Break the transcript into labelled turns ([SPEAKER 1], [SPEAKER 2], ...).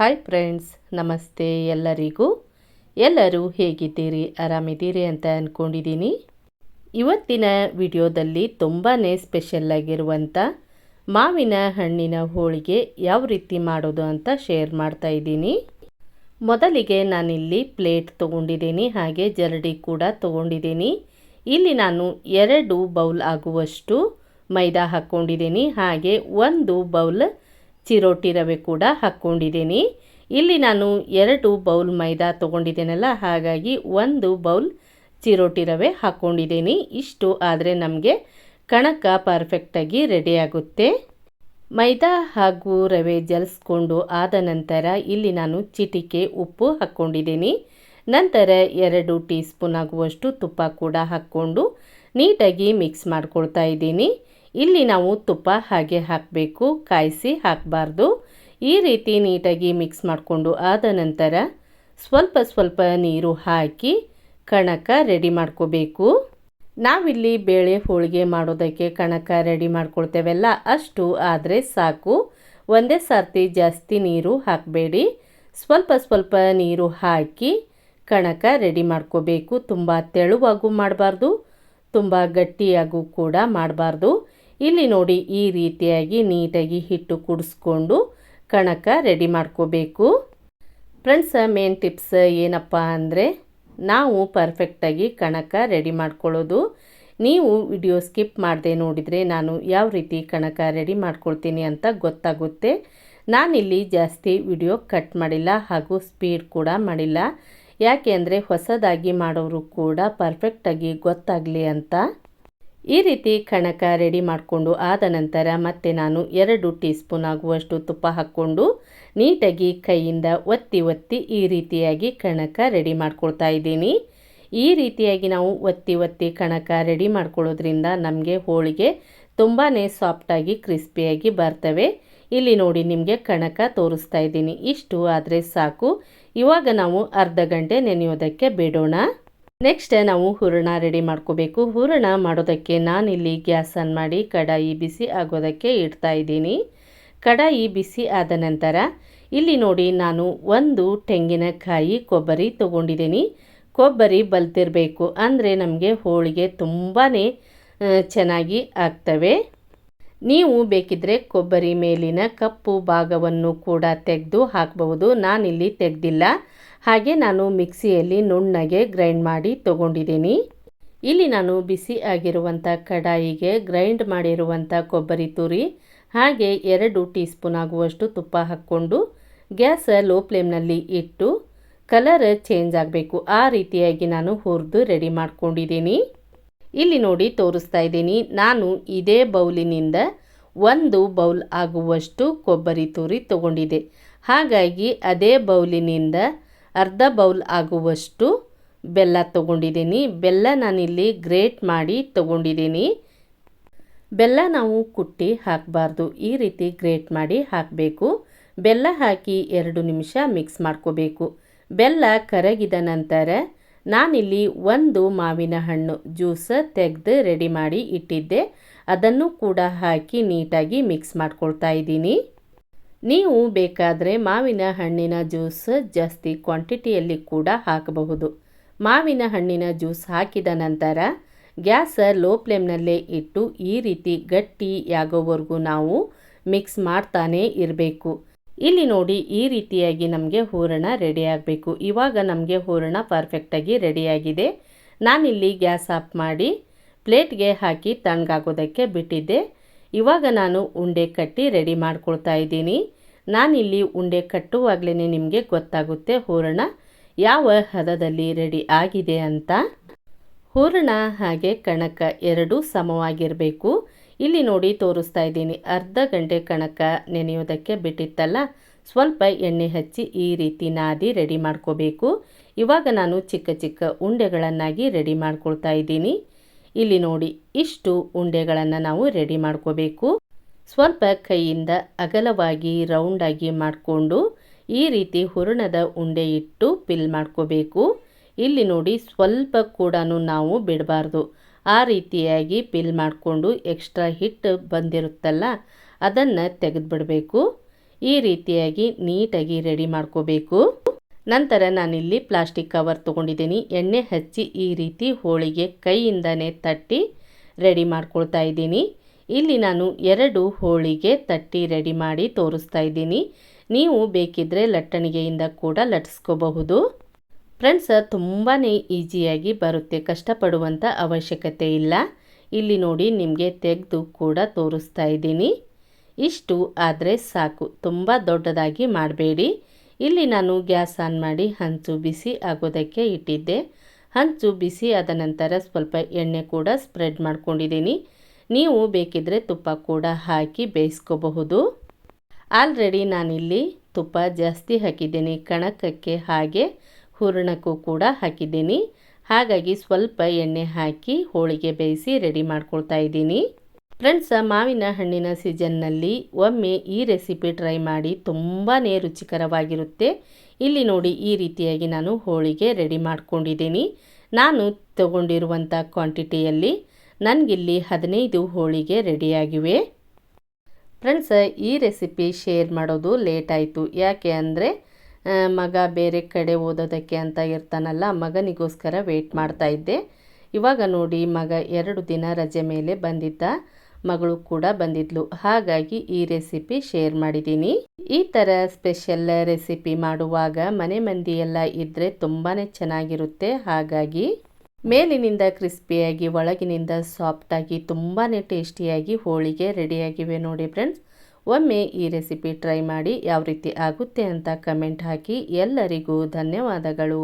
[SPEAKER 1] Hi friends ನಮಸ್ತೆ ಎಲ್ಲರಿಗೂ. ಎಲ್ಲರೂ ಹೇಗಿದ್ದೀರಿ? ಆರಾಮಿದ್ದೀರಿ ಅಂತ ಅಂದ್ಕೊಂಡಿದ್ದೀನಿ ಇವತ್ತಿನ ವಿಡಿಯೋದಲ್ಲಿ ತುಂಬಾ ಸ್ಪೆಷಲ್ಲಾಗಿರುವಂಥ ಮಾವಿನ ಹಣ್ಣಿನ ಹೋಳಿಗೆ ಯಾವ ರೀತಿ ಮಾಡೋದು ಅಂತ ಶೇರ್ ಮಾಡ್ತಾ ಇದ್ದೀನಿ. ಮೊದಲಿಗೆ ನಾನಿಲ್ಲಿ ಪ್ಲೇಟ್ ತೊಗೊಂಡಿದ್ದೀನಿ, ಹಾಗೆ ಜರಡಿ ಕೂಡ ತೊಗೊಂಡಿದ್ದೀನಿ. ಇಲ್ಲಿ ನಾನು ಎರಡು ಬೌಲ್ ಆಗುವಷ್ಟು ಮೈದಾ ಹಾಕ್ಕೊಂಡಿದ್ದೀನಿ ಹಾಗೆ ಒಂದು ಬೌಲ್ ಚಿರೋಟಿ ರವೆ ಕೂಡ ಹಾಕ್ಕೊಂಡಿದ್ದೀನಿ. ಇಲ್ಲಿ ನಾನು ಎರಡು ಬೌಲ್ ಮೈದಾ ತೊಗೊಂಡಿದ್ದೇನಲ್ಲ, ಹಾಗಾಗಿ ಒಂದು ಬೌಲ್ ಚಿರೋಟಿ ರವೆ ಹಾಕ್ಕೊಂಡಿದ್ದೀನಿ. ಇಷ್ಟು ಆದರೆ ನಮಗೆ ಕಣಕ ಪರ್ಫೆಕ್ಟಾಗಿ ರೆಡಿಯಾಗುತ್ತೆ ಮೈದಾ ಹಾಗೂ ರವೆ ಜಲಿಸ್ಕೊಂಡು ಆದ ನಂತರ ಇಲ್ಲಿ ನಾನು ಚಿಟಿಕೆ ಉಪ್ಪು ಹಾಕ್ಕೊಂಡಿದ್ದೀನಿ. ನಂತರ ಎರಡು ಟೀ ಸ್ಪೂನ್ ಆಗುವಷ್ಟು ತುಪ್ಪ ಕೂಡ ಹಾಕ್ಕೊಂಡು ನೀಟಾಗಿ ಮಿಕ್ಸ್ ಮಾಡ್ಕೊಳ್ತಾ ಇದ್ದೀನಿ. ಇಲ್ಲಿ ನಾವು ತುಪ್ಪ ಹಾಗೆ ಹಾಕಬೇಕು, ಕಾಯಿಸಿ ಹಾಕಬಾರ್ದು. ಈ ರೀತಿ ನೀಟಾಗಿ ಮಿಕ್ಸ್ ಮಾಡಿಕೊಂಡು ಆದ ನಂತರ ಸ್ವಲ್ಪ ಸ್ವಲ್ಪ ನೀರು ಹಾಕಿ ಕಣಕ ರೆಡಿ ಮಾಡ್ಕೋಬೇಕು. ನಾವಿಲ್ಲಿ ಬೇಳೆ ಹೋಳಿಗೆ ಮಾಡೋದಕ್ಕೆ ಕಣಕ ರೆಡಿ ಮಾಡ್ಕೊಳ್ತೇವಲ್ಲ, ಅಷ್ಟು ಆದರೆ ಸಾಕು. ಒಂದೇ ಸರ್ತಿ ಜಾಸ್ತಿ ನೀರು ಹಾಕಬೇಡಿ. ಸ್ವಲ್ಪ ಸ್ವಲ್ಪ ನೀರು ಹಾಕಿ ಕಣಕ ರೆಡಿ ಮಾಡ್ಕೋಬೇಕು. ತುಂಬ ತೆಳುವಾಗೂ ಮಾಡಬಾರ್ದು, ತುಂಬ ಗಟ್ಟಿಯಾಗೂ ಕೂಡ ಮಾಡಬಾರ್ದು. ಇಲ್ಲಿ ನೋಡಿ ಈ ರೀತಿಯಾಗಿ ನೀಟಾಗಿ ಹಿಟ್ಟು ಕುಡಿಸ್ಕೊಂಡು ಕಣಕ ರೆಡಿ ಮಾಡ್ಕೋಬೇಕು. ಫ್ರೆಂಡ್ಸ್, ಮೇನ್ ಟಿಪ್ಸ್ ಏನಪ್ಪ ಅಂದರೆ, ನಾವು ಪರ್ಫೆಕ್ಟಾಗಿ ಕಣಕ ರೆಡಿ ಮಾಡ್ಕೊಳ್ಳೋದು. ನೀವು ವಿಡಿಯೋ ಸ್ಕಿಪ್ ಮಾಡದೆ ನೋಡಿದರೆ ನಾನು ಯಾವ ರೀತಿ ಕಣಕ ರೆಡಿ ಮಾಡ್ಕೊಳ್ತೀನಿ ಅಂತ ಗೊತ್ತಾಗುತ್ತೆ. ನಾನಿಲ್ಲಿ ಜಾಸ್ತಿ ವಿಡಿಯೋ ಕಟ್ ಮಾಡಿಲ್ಲ ಹಾಗೂ ಸ್ಪೀಡ್ ಕೂಡ ಮಾಡಿಲ್ಲ. ಯಾಕೆ ಅಂದರೆ ಹೊಸದಾಗಿ ಮಾಡೋರು ಕೂಡ ಪರ್ಫೆಕ್ಟಾಗಿ ಗೊತ್ತಾಗಲಿ ಅಂತ. ಈ ರೀತಿ ಕಣಕ ರೆಡಿ ಮಾಡಿಕೊಂಡು ಆದ ನಂತರ ಮತ್ತೆ ನಾನು ಎರಡು ಟೀ ಸ್ಪೂನ್ ಆಗುವಷ್ಟು ತುಪ್ಪ ಹಾಕ್ಕೊಂಡು ನೀಟಾಗಿ ಕೈಯಿಂದ ಒತ್ತಿ ಒತ್ತಿ ಈ ರೀತಿಯಾಗಿ ಕಣಕ ರೆಡಿ ಮಾಡ್ಕೊಳ್ತಾ ಇದ್ದೀನಿ. ಈ ರೀತಿಯಾಗಿ ನಾವು ಒತ್ತಿ ಒತ್ತಿ ಕಣಕ ರೆಡಿ ಮಾಡ್ಕೊಳ್ಳೋದ್ರಿಂದ ನಮಗೆ ಹೋಳಿಗೆ ತುಂಬಾ ಸಾಫ್ಟಾಗಿ ಕ್ರಿಸ್ಪಿಯಾಗಿ ಬರ್ತವೆ. ಇಲ್ಲಿ ನೋಡಿ ನಿಮಗೆ ಕಣಕ ತೋರಿಸ್ತಾ ಇದ್ದೀನಿ. ಇಷ್ಟು ಆದರೆ ಸಾಕು. ಇವಾಗ ನಾವು ಅರ್ಧ ಗಂಟೆ ನೆನೆಯೋದಕ್ಕೆ ಬಿಡೋಣ. ನೆಕ್ಸ್ಟ್ ನಾವು ಹೂರಣ ರೆಡಿ ಮಾಡ್ಕೋಬೇಕು. ಹೂರಣ ಮಾಡೋದಕ್ಕೆ ನಾನಿಲ್ಲಿ ಗ್ಯಾಸ್ ಆನ್ ಮಾಡಿ ಕಡಾಯಿ ಬಿಸಿ ಆಗೋದಕ್ಕೆ ಇಡ್ತಾ ಇದ್ದೀನಿ. ಕಡಾಯಿ ಬಿಸಿ ಆದ ನಂತರ ಇಲ್ಲಿ ನೋಡಿ ನಾನು ಒಂದು ತೆಂಗಿನಕಾಯಿ ಕೊಬ್ಬರಿ ತೊಗೊಂಡಿದ್ದೀನಿ. ಕೊಬ್ಬರಿ ಬಲ್ತಿರಬೇಕು. ಅಂದರೆ ನಮಗೆ ಹೋಳಿಗೆ ತುಂಬಾ ಚೆನ್ನಾಗಿ ಆಗ್ತವೆ. ನೀವು ಬೇಕಿದ್ದರೆ ಕೊಬ್ಬರಿ ಮೇಲಿನ ಕಪ್ಪು ಭಾಗವನ್ನು ಕೂಡ ತೆಗೆದು ಹಾಕಬಹುದು. ನಾನಿಲ್ಲಿ ತೆಗೆದಿಲ್ಲ. ಹಾಗೆ ನಾನು ಮಿಕ್ಸಿಯಲ್ಲಿ ನುಣ್ಣಗೆ ಗ್ರೈಂಡ್ ಮಾಡಿ ತೊಗೊಂಡಿದ್ದೀನಿ. ಇಲ್ಲಿ ನಾನು ಬಿಸಿ ಆಗಿರುವಂಥ ಕಡಾಯಿಗೆ ಗ್ರೈಂಡ್ ಮಾಡಿರುವಂಥ ಕೊಬ್ಬರಿ ತುರಿ, ಹಾಗೆ ಎರಡು ಟೀ ಸ್ಪೂನ್ ಆಗುವಷ್ಟು ತುಪ್ಪ ಹಾಕ್ಕೊಂಡು ಗ್ಯಾಸ್ ಲೋ ಫ್ಲೇಮ್ನಲ್ಲಿ ಇಟ್ಟು ಕಲರ್ ಚೇಂಜ್ ಆಗಬೇಕು. ಆ ರೀತಿಯಾಗಿ ನಾನು ಹುರಿದು ರೆಡಿ ಮಾಡ್ಕೊಂಡಿದ್ದೀನಿ. ಇಲ್ಲಿ ನೋಡಿ ತೋರಿಸ್ತಾ ಇದ್ದೀನಿ. ನಾನು ಇದೇ ಬೌಲಿನಿಂದ ಒಂದು ಬೌಲ್ ಆಗುವಷ್ಟು ಕೊಬ್ಬರಿ ತುರಿ ತಗೊಂಡಿದ್ದೆ. ಹಾಗಾಗಿ ಅದೇ ಬೌಲಿನಿಂದ ಅರ್ಧ ಬೌಲ್ ಆಗುವಷ್ಟು ಬೆಲ್ಲ ತೊಗೊಂಡಿದ್ದೀನಿ. ಬೆಲ್ಲ ನಾನಿಲ್ಲಿ ಗ್ರೇಟ್ ಮಾಡಿ ತೊಗೊಂಡಿದ್ದೀನಿ. ಬೆಲ್ಲ ನಾವು ಕುಟ್ಟಿ ಹಾಕಬಾರ್ದು. ಈ ರೀತಿ ಗ್ರೇಟ್ ಮಾಡಿ ಹಾಕಬೇಕು. ಬೆಲ್ಲ ಹಾಕಿ ಎರಡು ನಿಮಿಷ ಮಿಕ್ಸ್ ಮಾಡ್ಕೋಬೇಕು. ಬೆಲ್ಲ ಕರಗಿದ ನಂತರ ನಾನಿಲ್ಲಿ ಒಂದು ಮಾವಿನ ಹಣ್ಣು ಜ್ಯೂಸ್ ತೆಗೆದು ರೆಡಿ ಮಾಡಿ ಇಟ್ಟಿದ್ದೆ. ಅದನ್ನು ಕೂಡ ಹಾಕಿ ನೀಟಾಗಿ ಮಿಕ್ಸ್ ಮಾಡ್ಕೊಳ್ತಾ ಇದ್ದೀನಿ. ನೀವು ಬೇಕಾದರೆ ಮಾವಿನ ಹಣ್ಣಿನ ಜ್ಯೂಸ್ ಜಾಸ್ತಿ ಕ್ವಾಂಟಿಟಿಯಲ್ಲಿ ಕೂಡ ಹಾಕಬಹುದು. ಮಾವಿನ ಹಣ್ಣಿನ ಜ್ಯೂಸ್ ಹಾಕಿದ ನಂತರ ಗ್ಯಾಸ ಲೋ ಫ್ಲೇಮ್ನಲ್ಲೇ ಇಟ್ಟು ಈ ರೀತಿ ಗಟ್ಟಿಯಾಗೋವರೆಗೂ ನಾವು ಮಿಕ್ಸ್ ಮಾಡ್ತಾನೇ ಇರಬೇಕು. ಇಲ್ಲಿ ನೋಡಿ ಈ ರೀತಿಯಾಗಿ ನಮಗೆ ಹೂರಣ ರೆಡಿ ಆಗಬೇಕು. ಇವಾಗ ನಮಗೆ ಹೂರಣ ಪರ್ಫೆಕ್ಟಾಗಿ ರೆಡಿಯಾಗಿದೆ ನಾನಿಲ್ಲಿ ಗ್ಯಾಸ್ ಆಫ್ ಮಾಡಿ ಪ್ಲೇಟ್ಗೆ ಹಾಕಿ ತಣ್ಣಗಾಗೋದಕ್ಕೆ ಬಿಟ್ಟಿದ್ದೆ. ಇವಾಗ ನಾನು ಉಂಡೆ ಕಟ್ಟಿ ರೆಡಿ ಮಾಡ್ಕೊಳ್ತಾ ಇದ್ದೀನಿ. ನಾನಿಲ್ಲಿ ಉಂಡೆ ಕಟ್ಟುವಾಗಲೇ ನಿಮಗೆ ಗೊತ್ತಾಗುತ್ತೆ ಹೂರಣ ಯಾವ ಹದದಲ್ಲಿ ರೆಡಿ ಆಗಿದೆ ಅಂತ. ಹೂರಣ ಹಾಗೆ ಕಣಕ ಎರಡೂ ಸಮವಾಗಿರಬೇಕು. ಇಲ್ಲಿ ನೋಡಿ ತೋರಿಸ್ತಾ ಇದ್ದೀನಿ. ಅರ್ಧ ಗಂಟೆ ಕಣಕ ನೆನೆಯೋದಕ್ಕೆ ಬಿಟ್ಟಿತ್ತಲ್ಲ? ಸ್ವಲ್ಪ ಎಣ್ಣೆ ಹಚ್ಚಿ ಈ ರೀತಿ ನಾದಿ ರೆಡಿ ಮಾಡ್ಕೋಬೇಕು. ಇವಾಗ ನಾನು ಚಿಕ್ಕ ಚಿಕ್ಕ ಉಂಡೆಗಳನ್ನಾಗಿ ರೆಡಿ ಮಾಡ್ಕೊಳ್ತಾ ಇದ್ದೀನಿ. ಇಲ್ಲಿ ನೋಡಿ, ಇಷ್ಟು ಉಂಡೆಗಳನ್ನು ನಾವು ರೆಡಿ ಮಾಡ್ಕೋಬೇಕು. ಸ್ವಲ್ಪ ಕೈಯಿಂದ ಅಗಲವಾಗಿ ರೌಂಡಾಗಿ ಮಾಡಿಕೊಂಡು ಈ ರೀತಿ ಹೂರಣದ ಉಂಡೆ ಇಟ್ಟು ಪಿಲ್ ಮಾಡ್ಕೋಬೇಕು. ಇಲ್ಲಿ ನೋಡಿ, ಸ್ವಲ್ಪ ಕೂಡ ನಾವು ಬಿಡಬಾರ್ದು. ಆ ರೀತಿಯಾಗಿ ಪಿಲ್ ಮಾಡಿಕೊಂಡು ಎಕ್ಸ್ಟ್ರಾ ಹಿಟ್ಟು ಬಂದಿರುತ್ತಲ್ಲ, ಅದನ್ನು ತೆಗೆದುಬಿಡಬೇಕು. ಈ ರೀತಿಯಾಗಿ ನೀಟಾಗಿ ರೆಡಿ ಮಾಡ್ಕೋಬೇಕು. ನಂತರ ನಾನಿಲ್ಲಿ ಪ್ಲಾಸ್ಟಿಕ್ ಕವರ್ ತೊಗೊಂಡಿದ್ದೀನಿ. ಎಣ್ಣೆ ಹಚ್ಚಿ ಈ ರೀತಿ ಹೋಳಿಗೆ ಕೈಯಿಂದನೇ ತಟ್ಟಿ ರೆಡಿ ಮಾಡ್ಕೊಳ್ತಾ ಇದ್ದೀನಿ. ಇಲ್ಲಿ ನಾನು ಎರಡು ಹೋಳಿಗೆ ತಟ್ಟಿ ರೆಡಿ ಮಾಡಿ ತೋರಿಸ್ತಾ ಇದ್ದೀನಿ. ನೀವು ಬೇಕಿದ್ದರೆ ಲಟ್ಟಣಿಗೆಯಿಂದ ಕೂಡ ಲಟ್ಟಿಸ್ಕೋಬಹುದು ಫ್ರೆಂಡ್ಸ್ ತುಂಬಾ ಈಸಿಯಾಗಿ ಬರುತ್ತೆ ಕಷ್ಟಪಡುವಂಥ ಅವಶ್ಯಕತೆ ಇಲ್ಲ. ಇಲ್ಲಿ ನೋಡಿ, ನಿಮಗೆ ತೆಗೆದು ಕೂಡ ತೋರಿಸ್ತಾ ಇದ್ದೀನಿ. ಇಷ್ಟು ಆದರೆ ಸಾಕು, ತುಂಬ ದೊಡ್ಡದಾಗಿ ಮಾಡಬೇಡಿ. ಇಲ್ಲಿ ನಾನು ಗ್ಯಾಸ್ ಆನ್ ಮಾಡಿ ಹಂಚು ಬಿಸಿ ಆಗೋದಕ್ಕೆ ಇಟ್ಟಿದ್ದೆ. ಹಂಚು ಬಿಸಿ ಆದ ನಂತರ ಸ್ವಲ್ಪ ಎಣ್ಣೆ ಕೂಡ ಸ್ಪ್ರೆಡ್ ಮಾಡ್ಕೊಂಡಿದ್ದೀನಿ. ನೀವು ಬೇಕಿದ್ರೆ ತುಪ್ಪ ಕೂಡ ಹಾಕಿ ಬೇಯಿಸ್ಕೋಬಹುದು. ಆಲ್ರೆಡಿ ನಾನಿಲ್ಲಿ ತುಪ್ಪ ಜಾಸ್ತಿ ಹಾಕಿದ್ದೀನಿ, ಕಣಕಕ್ಕೆ ಹಾಗೆ. ಹೂರಣಕ್ಕೂ ಕೂಡ ಹಾಕಿದ್ದೀನಿ. ಹಾಗಾಗಿ ಸ್ವಲ್ಪ ಎಣ್ಣೆ ಹಾಕಿ ಹೋಳಿಗೆ ಬೇಯಿಸಿ ರೆಡಿ ಮಾಡ್ಕೊಳ್ತಾ ಇದ್ದೀನಿ. ಫ್ರೆಂಡ್ಸ್, ಮಾವಿನ ಹಣ್ಣಿನ ಸೀಸನ್ನಲ್ಲಿ ಒಮ್ಮೆ ಈ ರೆಸಿಪಿ ಟ್ರೈ ಮಾಡಿ ತುಂಬಾ ರುಚಿಕರವಾಗಿರುತ್ತೆ. ಇಲ್ಲಿ ನೋಡಿ ಈ ರೀತಿಯಾಗಿ ನಾನು ಹೋಳಿಗೆ ರೆಡಿ ಮಾಡ್ಕೊಂಡಿದ್ದೀನಿ. ನಾನು ತಗೊಂಡಿರುವಂಥ ಕ್ವಾಂಟಿಟಿಯಲ್ಲಿ ನನಗಿಲ್ಲಿ ಹದಿನೈದು ಹೋಳಿಗೆ ರೆಡಿಯಾಗಿವೆ. ಫ್ರೆಂಡ್ಸ್, ಈ ರೆಸಿಪಿ ಶೇರ್ ಮಾಡೋದು ಲೇಟ್ ಆಯಿತು. ಯಾಕೆ ಅಂದರೆ ಮಗ ಬೇರೆ ಕಡೆ ಓದೋದಕ್ಕೆ ಅಂತ ಇರ್ತಾನಲ್ಲ, ಮಗನಿಗೋಸ್ಕರ ವೆಯ್ಟ್ ಮಾಡ್ತಾ ಇದ್ದೆ. ಇವಾಗ ನೋಡಿ ಮಗ ಎರಡು ದಿನ ರಜೆ ಮೇಲೆ ಬಂದಿದ್ದ, ಮಗಳು ಕೂಡ ಬಂದಿದ್ಲು. ಹಾಗಾಗಿ ಈ ರೆಸಿಪಿ ಶೇರ್ ಮಾಡಿದ್ದೀನಿ. ಈ ಥರ ಸ್ಪೆಷಲ್ ರೆಸಿಪಿ ಮಾಡುವಾಗ ಮನೆ ಮಂದಿ ಎಲ್ಲ ಇದ್ದರೆ ತುಂಬಾ ಚೆನ್ನಾಗಿರುತ್ತೆ. ಹಾಗಾಗಿ ಮೇಲಿನಿಂದ ಕ್ರಿಸ್ಪಿಯಾಗಿ ಒಳಗಿನಿಂದ ಸಾಫ್ಟಾಗಿ ತುಂಬಾ ಟೇಸ್ಟಿಯಾಗಿ ಹೋಳಿಗೆ ರೆಡಿಯಾಗಿವೆ ನೋಡಿ ಫ್ರೆಂಡ್ಸ್ ಒಮ್ಮೆ ಈ ರೆಸಿಪಿ ಟ್ರೈ ಮಾಡಿ ಯಾವ ರೀತಿ ಆಗುತ್ತೆ ಅಂತ ಕಮೆಂಟ್ ಹಾಕಿ ಎಲ್ಲರಿಗೂ ಧನ್ಯವಾದಗಳು.